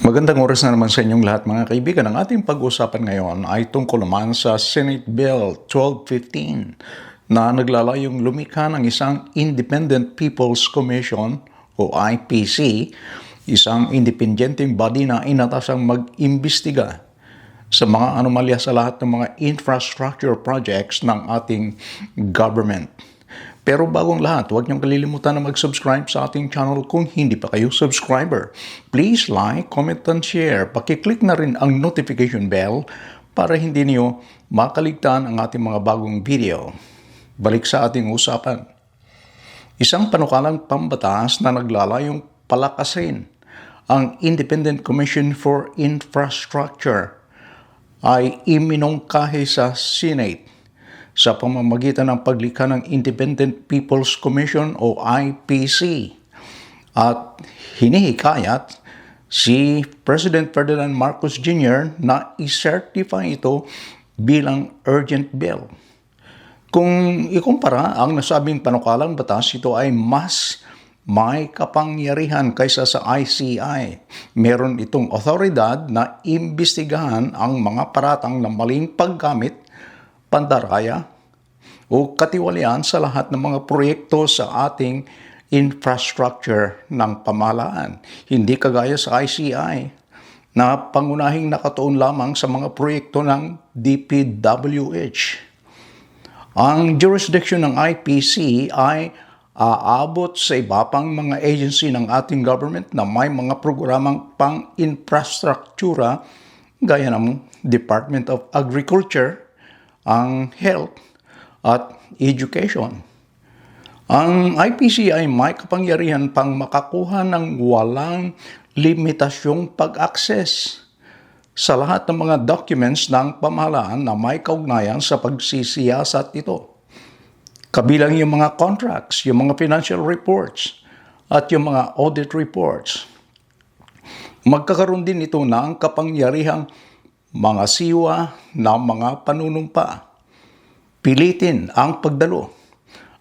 Magandang oras na naman sa inyong lahat mga kaibigan. Ang ating pag-usapan ngayon ay tungkol naman sa Senate Bill 1215 na naglalayong lumikha ng isang Independent People's Commission o IPC, isang independenteng body na inatasang mag-imbestiga sa mga anomalya sa lahat ng mga infrastructure projects ng ating government. Pero bagong lahat, huwag niyong kalilimutan na mag-subscribe sa ating channel kung hindi pa kayo subscriber. Please like, comment, and share. Pakiclick na rin ang notification bell para hindi niyo makaligtan ang ating mga bagong video. Balik sa ating usapan. Isang panukalang pambatas na naglalayong palakasin ang Independent Commission for Infrastructure ay iminungkahi sa Senate sa pamamagitan ng paglikha ng Independent People's Commission o IPC at hinihikayat si President Ferdinand Marcos Jr. na i-certify ito bilang urgent bill. Kung ikumpara ang nasabing panukalang batas, ito ay mas may kapangyarihan kaysa sa ICI. Meron itong otoridad na imbestigahan ang mga paratang ng maling paggamit, pandaraya, o katiwalian sa lahat ng mga proyekto sa ating infrastructure ng pamahalaan. Hindi kagaya sa ICI na pangunahing nakatuon lamang sa mga proyekto ng DPWH. Ang jurisdiction ng IPC ay aabot sa iba pang mga agency ng ating government na may mga programang pang-infrastruktura gaya ng Department of Agriculture, ang Health, at Education. Ang IPC ay may kapangyarihan pang makakuha ng walang limitasyong pag-access sa lahat ng mga documents ng pamahalaan na may kaugnayan sa pagsisiyasat ito. Kabilang yung mga contracts, yung mga financial reports, at yung mga audit reports. Magkakaroon din ito ng kapangyarihang mga siwa ng mga panunumpa. Pilitin ang pagdalo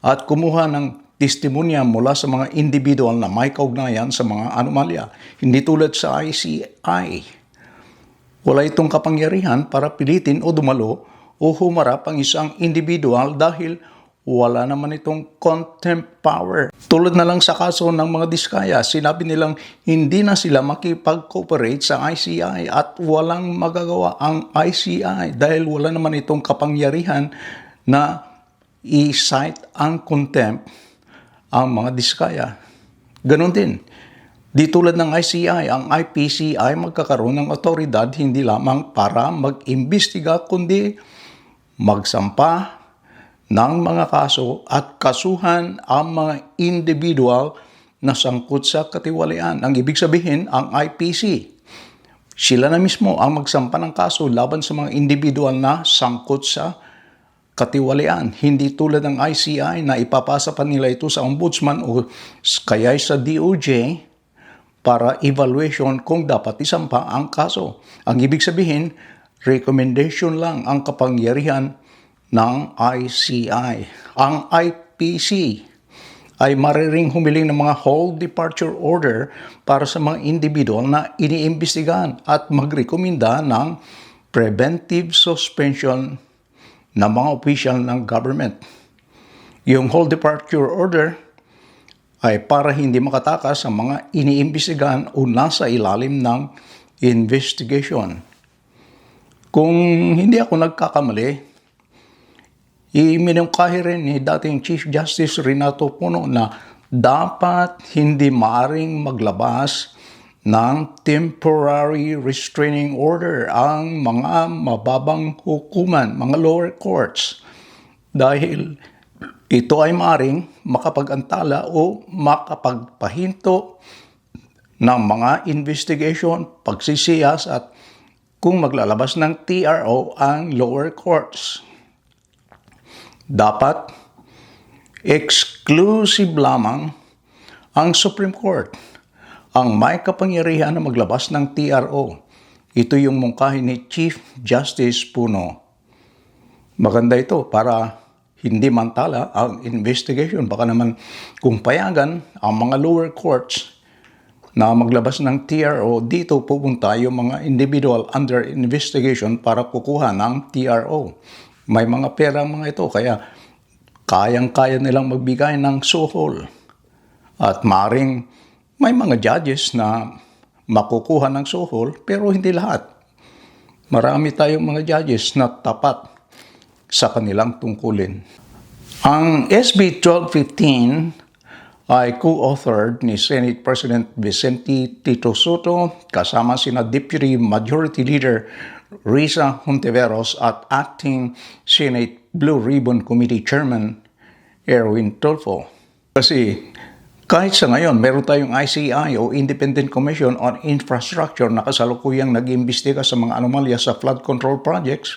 at kumuha ng testimonya mula sa mga individual na may kaugnayan sa mga anomalya. Hindi tulad sa ICI. Wala itong kapangyarihan para pilitin o dumalo o humarap ang isang individual dahil wala naman itong contempt power. Tulad na lang sa kaso ng mga diskaya, sinabi nilang hindi na sila makipag-cooperate sa ICI at walang magagawa ang ICI dahil wala naman itong kapangyarihan na i-cite ang contempt ang mga diskaya. Ganon din. Di tulad ng ICI, ang IPC ay magkakaroon ng otoridad hindi lamang para mag-imbestiga kundi magsampa ng mga kaso at kasuhan ang mga individual na sangkot sa katiwalian. Ang ibig sabihin, ang IPC, sila na mismo ang magsampa ng kaso laban sa mga individual na sangkot sa katiwalian. Hindi tulad ng ICI na ipapasa pa nila ito sa ombudsman o kaya sa DOJ para evaluation kung dapat isampa ang kaso. Ang ibig sabihin, recommendation lang ang kapangyarihan ng ICI. Ang IPC ay mariring humiling ng mga whole departure order para sa mga individual na iniimbestigahan at magrekomenda ng preventive suspension ng mga opisyal ng government. Yung whole departure order ay para hindi makatakas ang mga iniimbestigahan o nasa ilalim ng investigation. Kung hindi ako nagkakamali, Iminungkahi rin ni dating Chief Justice Renato Puno na dapat hindi maaring maglabas ng temporary restraining order ang mga mababang hukuman, mga lower courts. Dahil ito ay maaring makapag-antala o makapagpahinto ng mga investigation, pagsisiyas at kung maglalabas ng TRO ang lower courts dapat exclusive lamang ang Supreme Court ang may kapangyarihan na maglabas ng TRO. Ito yung mungkahi ni Chief Justice Puno. Maganda ito para hindi mantala ang investigation. Baka naman kung payagan ang mga lower courts na maglabas ng TRO, dito pupunta yung mga individual under investigation para kukuha ng TRO. May mga pera mga ito, kaya kayang-kaya nilang magbigay ng suhol. At maring may mga judges na makukuha ng suhol, pero hindi lahat. Marami tayong mga judges na tapat sa kanilang tungkulin. Ang SB 1215 ay co-authored ni Senate President Vicente Tito Soto kasama sina Deputy Majority Leader Risa Hontiveros at Acting Senate Blue Ribbon Committee Chairman Erwin Tolfo. Kasi kahit sa ngayon, meron tayong ICI o Independent Commission on Infrastructure na kasalukuyang nag-imbestiga sa mga anomalya sa flood control projects,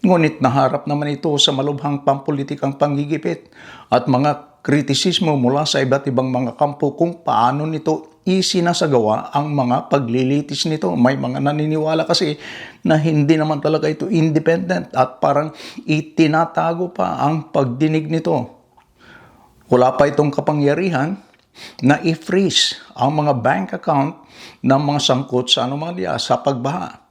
ngunit naharap naman ito sa malubhang pampolitikang panggigipit at mga kritisismo mula sa iba't ibang mga kampo kung paano nito isinasagawa ang mga paglilitis nito. May mga naniniwala kasi na hindi naman talaga ito independent at parang itinatago pa ang pagdinig nito. Wala pa itong kapangyarihan na i-freeze ang mga bank account ng mga sangkot sa anomalya sa pagbaha.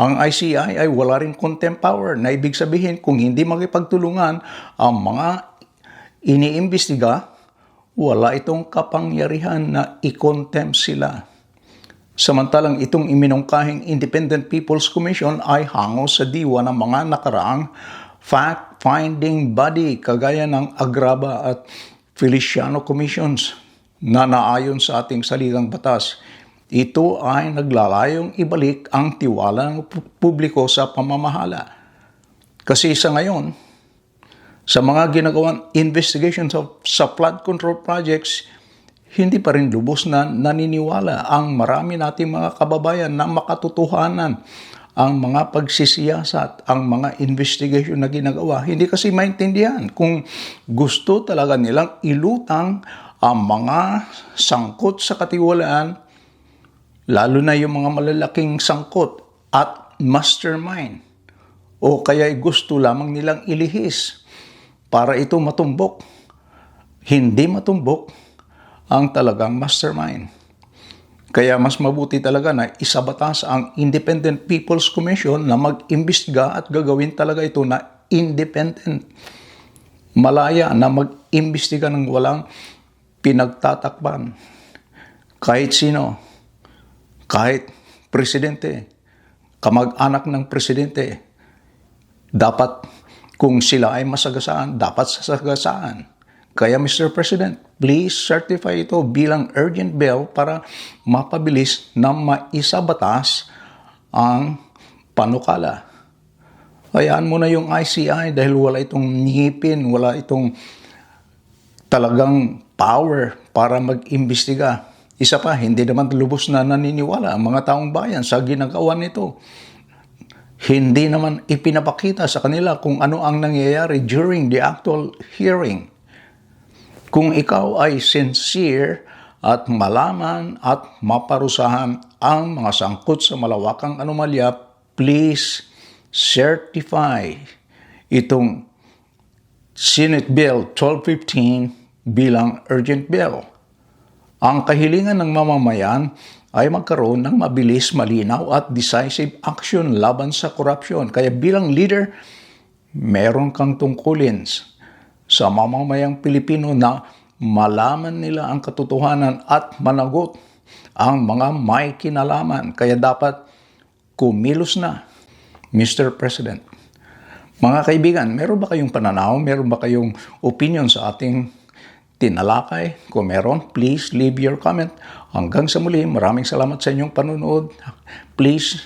Ang ICI ay wala rin contempt power na ibig sabihin kung hindi makipagtulungan ang mga iniimbestiga, wala itong kapangyarihan na i-contempt sila. Samantalang itong iminungkahing Independent People's Commission ay hango sa diwa ng mga nakaraang fact-finding body kagaya ng Agraba at Feliciano Commissions na naayon sa ating saligang batas. Ito ay naglalayong ibalik ang tiwala ng pu- publiko sa pamamahala. Kasi sa ngayon, sa mga ginagawang investigations of, sa flood control projects, hindi pa rin lubos na naniniwala ang marami nating mga kababayan na makatotohanan ang mga pagsisiyasat, ang mga investigation na ginagawa. Hindi kasi maintindihan kung gusto talaga nilang ilutang ang mga sangkot sa katiwalaan, lalo na yung mga malalaking sangkot at mastermind. O kaya gusto lamang nilang ilihis para ito matumbok. Hindi matumbok ang talagang mastermind. Kaya mas mabuti talaga na isabatas ang Independent People's Commission na mag-imbestiga at gagawin talaga ito na independent. Malaya na mag-imbestiga ng walang pinagtatakpan. Kahit sino, kahit presidente, kamag-anak ng presidente, dapat kung sila ay masagasaan, dapat sasagasaan. Kaya Mr. President, please certify ito bilang urgent bill para mapabilis na maisabatas ang panukala. Hayaan mo na yung ICI dahil wala itong ngipin, wala itong talagang power para mag-imbestiga. Isa pa, hindi naman lubos na naniniwala ang mga taong bayan sa ginagawa nito hindi naman ipinapakita sa kanila kung ano ang nangyayari during the actual hearing. Kung ikaw ay sincere at malaman at maparusahan ang mga sangkot sa malawakang anomalya, please certify itong Senate Bill 1215 bilang urgent bill. Ang kahilingan ng mamamayan ay magkaroon ng mabilis, malinaw at decisive action laban sa korupsyon. Kaya bilang leader, meron kang tungkulin sa mamamayang Pilipino na malaman nila ang katotohanan at managot ang mga may kinalaman. Kaya dapat kumilos na, Mr. President. Mga kaibigan, meron ba kayong pananaw? Meron ba kayong opinion sa ating tinalakay? Kung meron, please leave your comment. Hanggang sa muli, maraming salamat sa inyong panunood. Please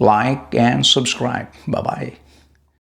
like and subscribe. Bye-bye.